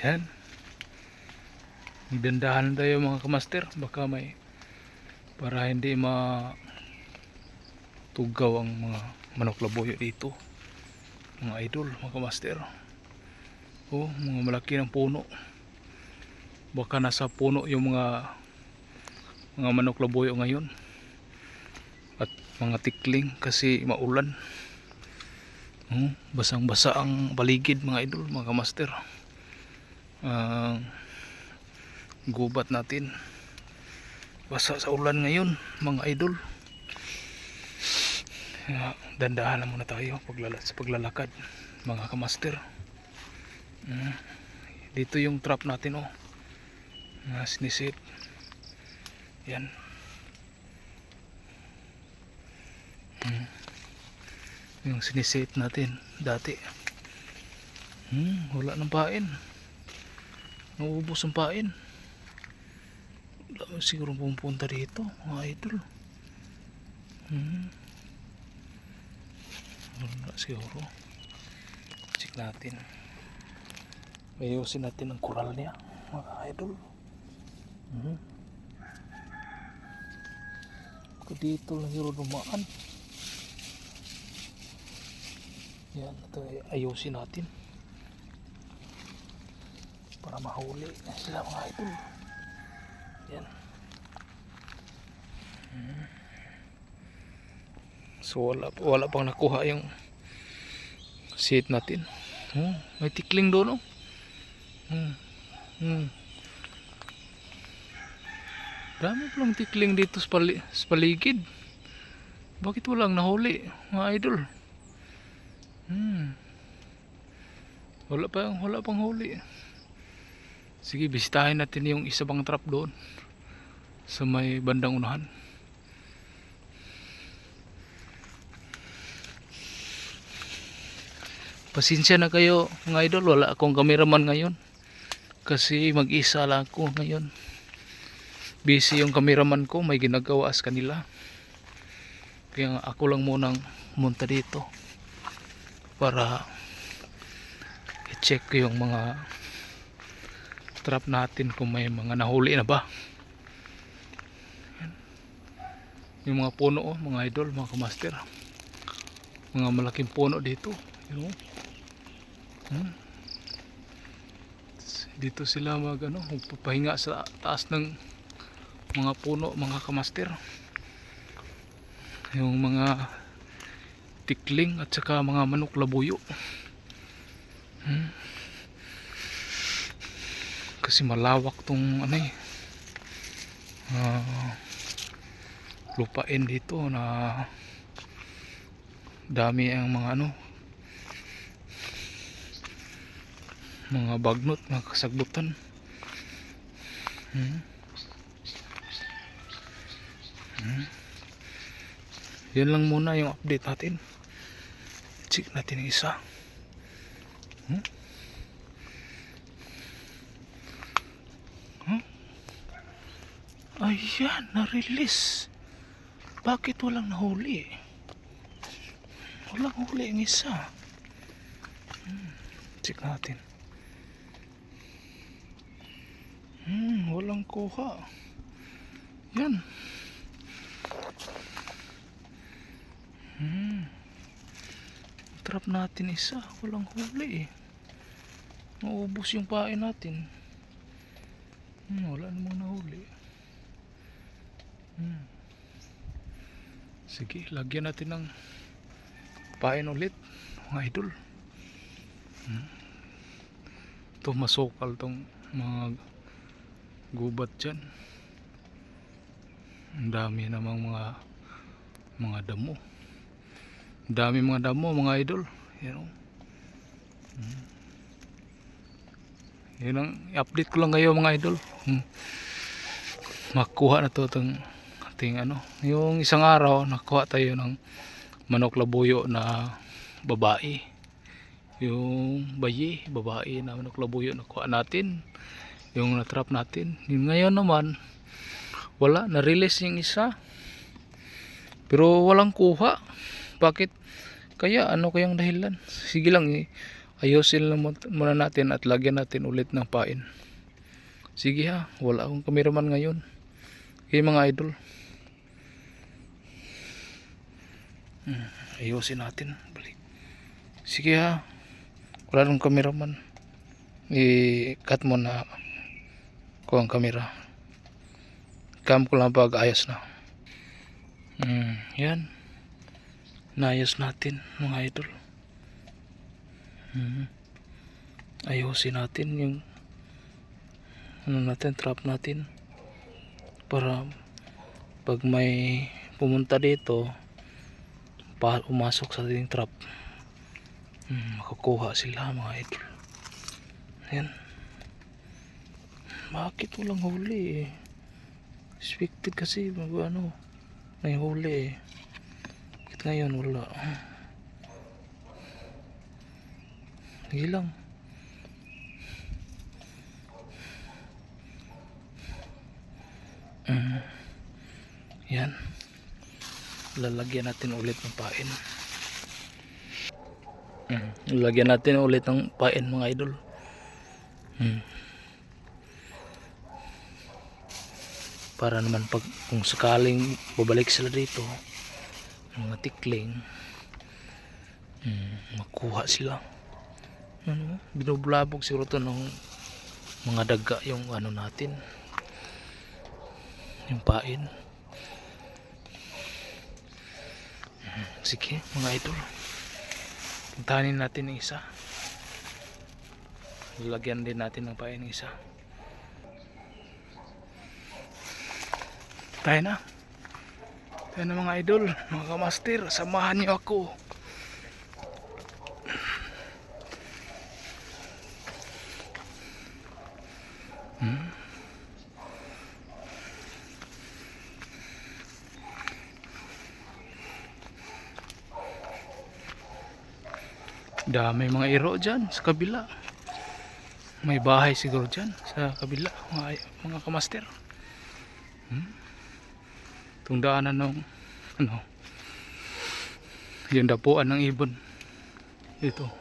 Yan. Dandahan tayo mga kamaster. Baka may para hindi ma tugaw ang mga manok labuyo dito. Mga idol, mga kamaster. Oh, mga malaki ng puno. Baka nasa puno yung mga mga manok labuyo ngayon. At mga tikling kasi maulan. Oh, basang-basa ang paligid mga idol, mga kamaster. Ah, gubat natin. Basa sa ulan ngayon, mga idol. Kaya, dandahan lang muna tayo paglala, sa paglalakad, mga kamaster. Mm. Dito yung trap natin oh. Na sinisit. Yan. Mm. Yung sinisit natin dati. Hmm, wala nang pain. Nauubos ang pain. Siguro pumunta dito, mga idol. Hmm. Wala siguro. Check natin. Ayusin natin ang kural niya, mga idol. Hmm. Kung dito lang siguro dumaan. Yan, ito ay ayusin natin. Para mahuli na sila mga idol. Yan. Hmm. So wala, wala pang nakuha yung seat natin. Oh, may tikling doon oh. Hmm. Hmm. Dami palang tikling dito sa, pali- sa paligid. Bakit walang nahuli, mga idol? Hmm. Wala pa, wala pang huli. Sige, bisitahin natin yung isa pang trap doon sa may bandang unahan. Pasensya na kayo mga idol, wala akong cameraman ngayon. Kasi mag-isa lang ako ngayon. Busy yung cameraman ko, may ginagawa sa kanila. Kaya ako lang munang munta dito para i-check yung mga trap natin kung may mga nahuli na ba. Yan. Yung mga puno, oh, mga idol, mga kamaster. Mga malaking puno dito. You know? Hmm. Dito sila mag ano, magpapahinga sa taas ng mga puno, mga kamaster. Yung mga tikling at saka mga manok labuyo. Kasi malawak tong ano eh. ah, lupain dito na dami ang mga ano mga bagnot, mga kasagbutan. Hmm. Hmm. Yan lang muna yung update natin. Check natin isa. Hmm? Ayan, na-release. Bakit walang nahuli? Walang huli yung isa. Hmm. Check natin. Hmm, walang kuha. Yan. Hmm. Trap natin isa, walang huli eh. Maubos yung pain natin. Hmm, wala namang nahuli. Sige, lagyan natin ng pain ulit, mga idol. Hmm. Ito masukal tong mga gubat dyan. Ang dami namang mga mga damo. Ang dami mga damo, mga idol. Yan o. Hmm. Yan ang i-update ko lang kayo mga idol. Hmm. Makuha na to itong ating ano. Yung isang araw, nakuha tayo ng manok labuyo na babae. Yung bayi, babae na manok labuyo nakuha natin. Yung natrap natin. Yung ngayon naman, wala, na-release yung isa. Pero walang kuha. Bakit? Kaya ano kayang dahilan? Sige lang eh. ayusin muna natin at lagyan natin ulit ng pain. Sige ha, wala akong kameraman ngayon. Okay mga idol. Hmm, ayusin natin. Balik. Sige ha. Wala akong kameraman. I-cut mo na ko ang kamera. Cam ko lang pag ayos na. Hmm, yan. Naayos natin mga idol. Hmm. Ayusin natin yung ano natin, trap natin para pag may pumunta dito pa umasok sa ating trap. Hmm, makakuha sila mga idol. Yan bakit walang huli eh? Expected kasi mag ano may huli eh. Bakit ngayon wala? Hindi lang Mm. Yan. Lalagyan natin ulit ng pain. Mm. Lalagyan natin ulit ng pain mga idol. Mm. Para naman pag kung sakaling babalik sila dito, mga tikling, mm, makuha sila. Ano, binubulabog siguro to ng mga daga yung ano natin yung pain Mm, sige mga idol. Puntahanin natin ng isa. Lalagyan din natin ng pain ng isa. Tayo na. Tayo na mga idol. Mga kamaster samahan niyo ako Dami mga iro dyan sa kabila. May bahay siguro dyan sa kabila mga, mga kamaster. Hmm? Itong daanan ng ano, yung dapuan ng ibon. Ito.